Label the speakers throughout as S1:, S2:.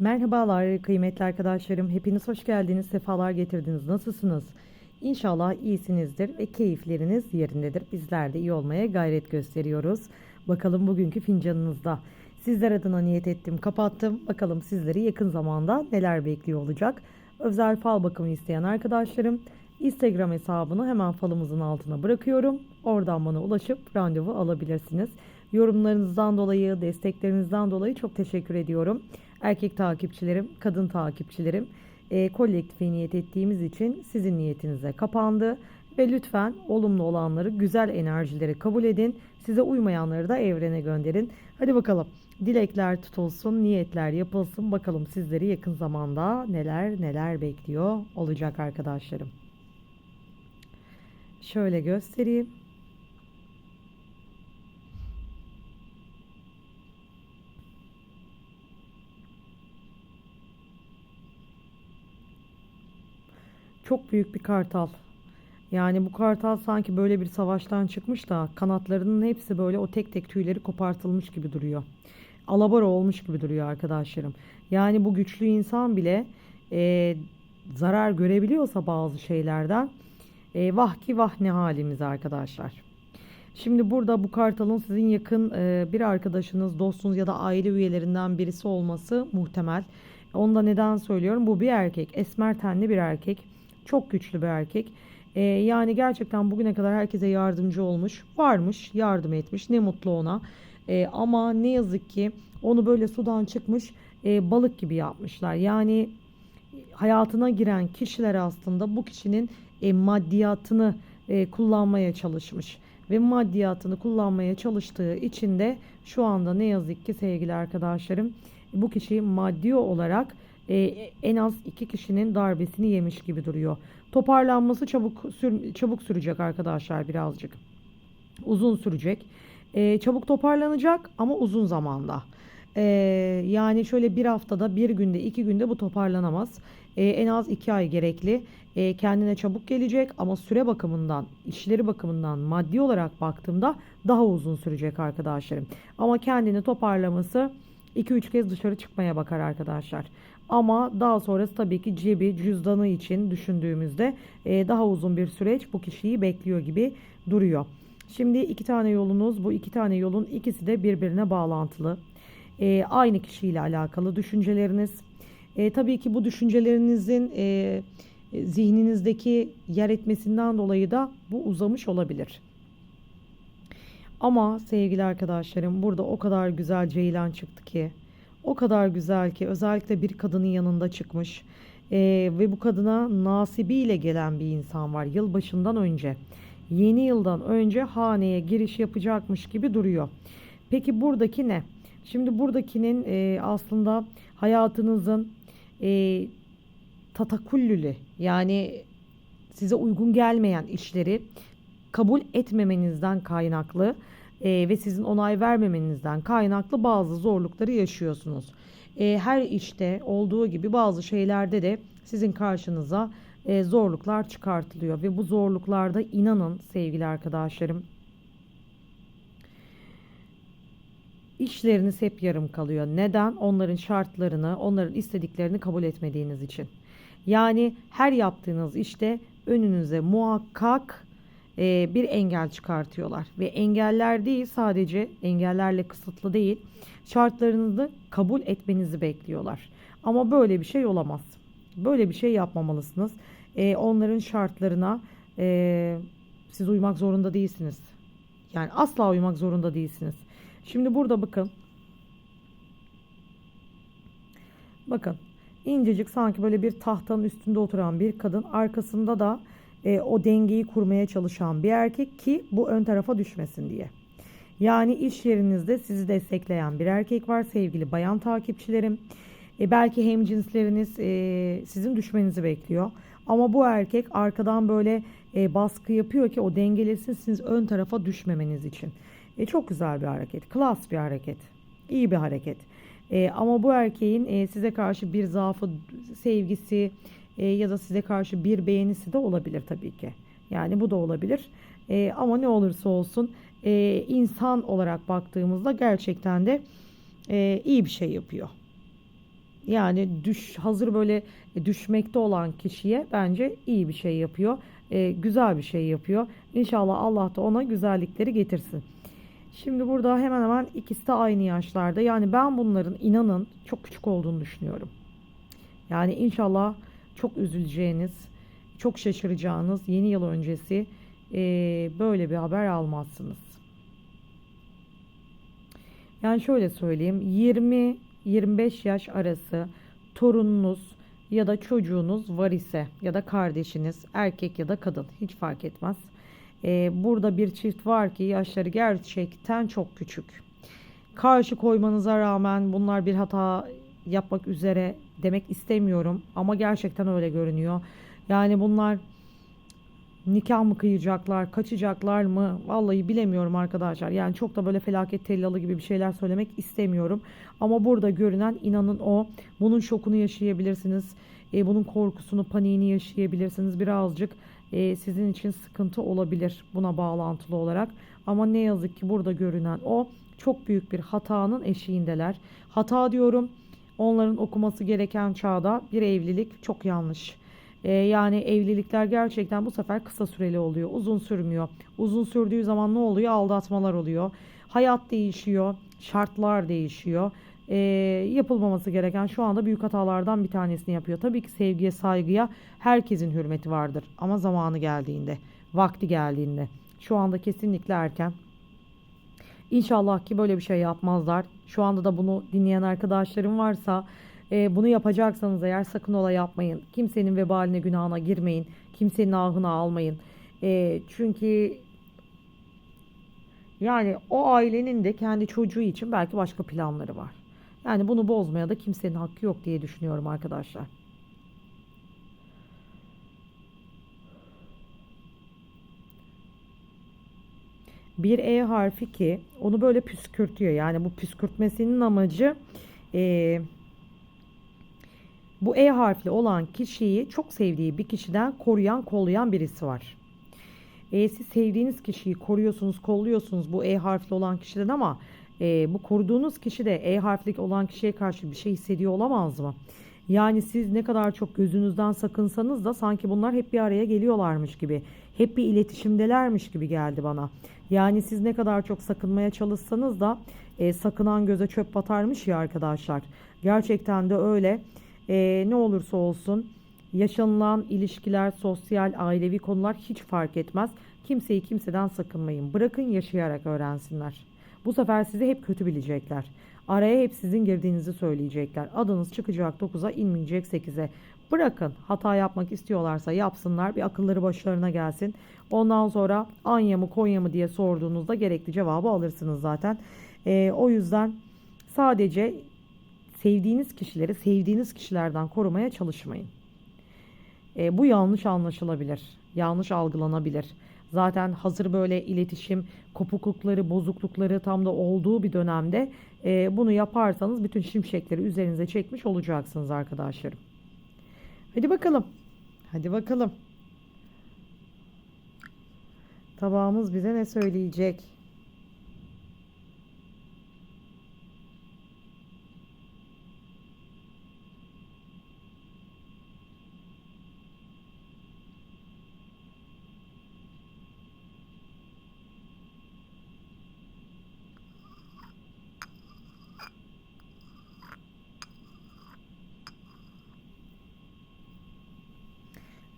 S1: Merhabalar kıymetli arkadaşlarım. Hepiniz hoş geldiniz, sefalar getirdiniz. Nasılsınız? İnşallah iyisinizdir ve keyifleriniz yerindedir. Bizler de iyi olmaya gayret gösteriyoruz. Bakalım bugünkü fincanınızda. Sizler adına niyet ettim, kapattım. Bakalım sizleri yakın zamanda neler bekliyor olacak. Özel fal bakımı isteyen arkadaşlarım Instagram hesabını hemen falımızın altına bırakıyorum. Oradan bana ulaşıp randevu alabilirsiniz. Yorumlarınızdan dolayı, desteklerinizden dolayı çok teşekkür ediyorum. Erkek takipçilerim, kadın takipçilerim e, kolektife niyet ettiğimiz için sizin niyetinize kapandı. Ve lütfen olumlu olanları, güzel enerjileri kabul edin. Size uymayanları da evrene gönderin. Hadi bakalım. Dilekler tutulsun, niyetler yapılsın. Bakalım sizleri yakın zamanda neler neler bekliyor olacak arkadaşlarım. Şöyle göstereyim. Çok büyük bir kartal. Yani bu kartal sanki böyle bir savaştan çıkmış da kanatlarının hepsi böyle o tek tek tüyleri kopartılmış gibi duruyor. Alabora olmuş gibi duruyor arkadaşlarım. Yani bu güçlü insan bile e, zarar görebiliyorsa bazı şeylerden e, vah ki vah ne halimiz arkadaşlar. Şimdi burada bu kartalın sizin yakın e, bir arkadaşınız, dostunuz ya da aile üyelerinden birisi olması muhtemel. Onu da neden söylüyorum? Bu bir erkek, esmer tenli bir erkek. Çok güçlü bir erkek. E, yani gerçekten bugüne kadar herkese yardımcı olmuş, varmış, yardım etmiş. Ne mutlu ona. E, ama ne yazık ki onu böyle sudan çıkmış e, balık gibi yapmışlar. Yani hayatına giren kişiler aslında bu kişinin e, maddiyatını e, kullanmaya çalışmış ve maddiyatını kullanmaya çalıştığı için de şu anda ne yazık ki sevgili arkadaşlarım bu kişi maddi olarak e, en az iki kişinin darbesini yemiş gibi duruyor. Toparlanması çabuk sür, çabuk sürecek arkadaşlar birazcık. Uzun sürecek. E, çabuk toparlanacak ama uzun zamanda. E, yani şöyle bir haftada, bir günde, iki günde bu toparlanamaz. E, en az iki ay gerekli. E, kendine çabuk gelecek ama süre bakımından, işleri bakımından, maddi olarak baktığımda daha uzun sürecek arkadaşlarım. Ama kendini toparlaması 2-3 kez dışarı çıkmaya bakar arkadaşlar. Ama daha sonrası tabii ki cebi, cüzdanı için düşündüğümüzde e, daha uzun bir süreç bu kişiyi bekliyor gibi duruyor. Şimdi iki tane yolunuz, bu iki tane yolun ikisi de birbirine bağlantılı. E, aynı kişiyle alakalı düşünceleriniz. E, tabii ki bu düşüncelerinizin e, zihninizdeki yer etmesinden dolayı da bu uzamış olabilir. Ama sevgili arkadaşlarım burada o kadar güzel Ceylan çıktı ki. O kadar güzel ki özellikle bir kadının yanında çıkmış. Ee, ve bu kadına nasibiyle gelen bir insan var yılbaşından önce. Yeni yıldan önce haneye giriş yapacakmış gibi duruyor. Peki buradaki ne? Şimdi buradakinin e, aslında hayatınızın e, tatakullülü yani size uygun gelmeyen işleri kabul etmemenizden kaynaklı e, ve sizin onay vermemenizden kaynaklı bazı zorlukları yaşıyorsunuz. E, her işte olduğu gibi bazı şeylerde de sizin karşınıza e, zorluklar çıkartılıyor ve bu zorluklarda inanın sevgili arkadaşlarım işleriniz hep yarım kalıyor. Neden? Onların şartlarını, onların istediklerini kabul etmediğiniz için. Yani her yaptığınız işte önünüze muhakkak e, bir engel çıkartıyorlar. Ve engeller değil sadece engellerle kısıtlı değil şartlarınızı kabul etmenizi bekliyorlar. Ama böyle bir şey olamaz. Böyle bir şey yapmamalısınız. E, onların şartlarına e, siz uymak zorunda değilsiniz. Yani asla uymak zorunda değilsiniz. Şimdi burada bakın. Bakın incecik sanki böyle bir tahtanın üstünde oturan bir kadın arkasında da e, o dengeyi kurmaya çalışan bir erkek ki bu ön tarafa düşmesin diye. Yani iş yerinizde sizi destekleyen bir erkek var sevgili bayan takipçilerim. E, belki hem cinsleriniz e, sizin düşmenizi bekliyor. Ama bu erkek arkadan böyle e, baskı yapıyor ki o dengelesin siz ön tarafa düşmemeniz için. E, çok güzel bir hareket, klas bir hareket, iyi bir hareket. E, ama bu erkeğin e, size karşı bir zaafı, sevgisi e, ya da size karşı bir beğenisi de olabilir tabii ki. Yani bu da olabilir. E, ama ne olursa olsun e, insan olarak baktığımızda gerçekten de e, iyi bir şey yapıyor. Yani düş hazır böyle düşmekte olan kişiye bence iyi bir şey yapıyor. E, güzel bir şey yapıyor. İnşallah Allah da ona güzellikleri getirsin. Şimdi burada hemen hemen ikisi de aynı yaşlarda. Yani ben bunların inanın çok küçük olduğunu düşünüyorum. Yani inşallah çok üzüleceğiniz, çok şaşıracağınız yeni yıl öncesi eee, böyle bir haber almazsınız. Yani şöyle söyleyeyim 20-25 yaş arası torununuz ya da çocuğunuz var ise ya da kardeşiniz erkek ya da kadın hiç fark etmez. Eee, burada bir çift var ki yaşları gerçekten çok küçük. Karşı koymanıza rağmen bunlar bir hata yapmak üzere demek istemiyorum ama gerçekten öyle görünüyor. Yani bunlar nikah mı kıyacaklar, kaçacaklar mı? Vallahi bilemiyorum arkadaşlar. Yani çok da böyle felaket tellalı gibi bir şeyler söylemek istemiyorum. Ama burada görünen inanın o. Bunun şokunu yaşayabilirsiniz. E, bunun korkusunu, paniğini yaşayabilirsiniz. Birazcık e, sizin için sıkıntı olabilir buna bağlantılı olarak. Ama ne yazık ki burada görünen o çok büyük bir hatanın eşiğindeler. Hata diyorum onların okuması gereken çağda bir evlilik çok yanlış. Ee, yani evlilikler gerçekten bu sefer kısa süreli oluyor. Uzun sürmüyor. Uzun sürdüğü zaman ne oluyor? Aldatmalar oluyor. Hayat değişiyor. Şartlar değişiyor. Ee, yapılmaması gereken şu anda büyük hatalardan bir tanesini yapıyor. Tabii ki sevgiye, saygıya herkesin hürmeti vardır. Ama zamanı geldiğinde, vakti geldiğinde. Şu anda kesinlikle erken. İnşallah ki böyle bir şey yapmazlar. Şu anda da bunu dinleyen arkadaşlarım varsa e, bunu yapacaksanız eğer sakın ola yapmayın. Kimsenin vebaline günahına girmeyin. Kimsenin ahına almayın. E, çünkü yani o ailenin de kendi çocuğu için belki başka planları var. Yani bunu bozmaya da kimsenin hakkı yok diye düşünüyorum arkadaşlar. Bir E harfi ki onu böyle püskürtüyor. Yani bu püskürtmesinin amacı e, bu E harfli olan kişiyi çok sevdiği bir kişiden koruyan, kollayan birisi var. E, siz sevdiğiniz kişiyi koruyorsunuz, kolluyorsunuz bu E harfli olan kişiden ama e, bu koruduğunuz kişi de E harfli olan kişiye karşı bir şey hissediyor olamaz mı? Yani siz ne kadar çok gözünüzden sakınsanız da sanki bunlar hep bir araya geliyorlarmış gibi. Hep bir iletişimdelermiş gibi geldi bana. Yani siz ne kadar çok sakınmaya çalışsanız da e, sakınan göze çöp batarmış ya arkadaşlar. Gerçekten de öyle. E, ne olursa olsun yaşanılan ilişkiler, sosyal, ailevi konular hiç fark etmez. Kimseyi kimseden sakınmayın. Bırakın yaşayarak öğrensinler. Bu sefer sizi hep kötü bilecekler. Araya hep sizin girdiğinizi söyleyecekler. Adınız çıkacak 9'a inmeyecek 8'e. Bırakın hata yapmak istiyorlarsa yapsınlar bir akılları başlarına gelsin. Ondan sonra Anya mı Konya mı diye sorduğunuzda gerekli cevabı alırsınız zaten. Ee, o yüzden sadece sevdiğiniz kişileri sevdiğiniz kişilerden korumaya çalışmayın. Ee, bu yanlış anlaşılabilir, yanlış algılanabilir. Zaten hazır böyle iletişim kopuklukları, bozuklukları tam da olduğu bir dönemde e, bunu yaparsanız bütün şimşekleri üzerinize çekmiş olacaksınız arkadaşlarım. Hadi bakalım. Hadi bakalım. Tabağımız bize ne söyleyecek?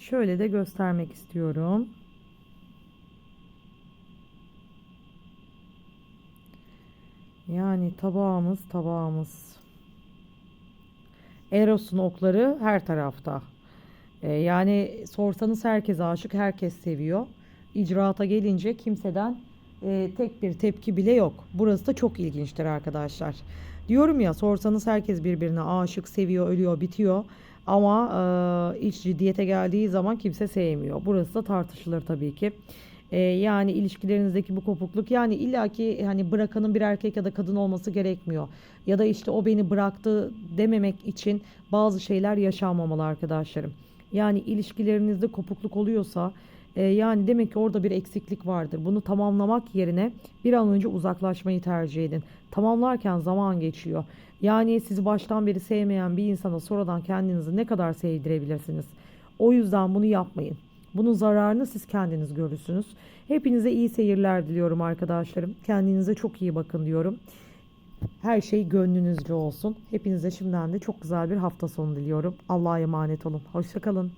S1: Şöyle de göstermek istiyorum. Yani tabağımız tabağımız. Eros'un okları her tarafta. Ee, yani sorsanız herkes aşık, herkes seviyor. İcraata gelince kimseden e, tek bir tepki bile yok. Burası da çok ilginçtir arkadaşlar. Diyorum ya sorsanız herkes birbirine aşık, seviyor, ölüyor, bitiyor. Ama e, iç ciddiyete geldiği zaman kimse sevmiyor. Burası da tartışılır tabii ki. E, yani ilişkilerinizdeki bu kopukluk yani illaki hani bırakanın bir erkek ya da kadın olması gerekmiyor. Ya da işte o beni bıraktı dememek için bazı şeyler yaşanmamalı arkadaşlarım. Yani ilişkilerinizde kopukluk oluyorsa e, yani demek ki orada bir eksiklik vardır. Bunu tamamlamak yerine bir an önce uzaklaşmayı tercih edin. Tamamlarken zaman geçiyor. Yani sizi baştan beri sevmeyen bir insana sonradan kendinizi ne kadar sevdirebilirsiniz? O yüzden bunu yapmayın. Bunun zararını siz kendiniz görürsünüz. Hepinize iyi seyirler diliyorum arkadaşlarım. Kendinize çok iyi bakın diyorum. Her şey gönlünüzce olsun. Hepinize şimdiden de çok güzel bir hafta sonu diliyorum. Allah'a emanet olun. Hoşçakalın.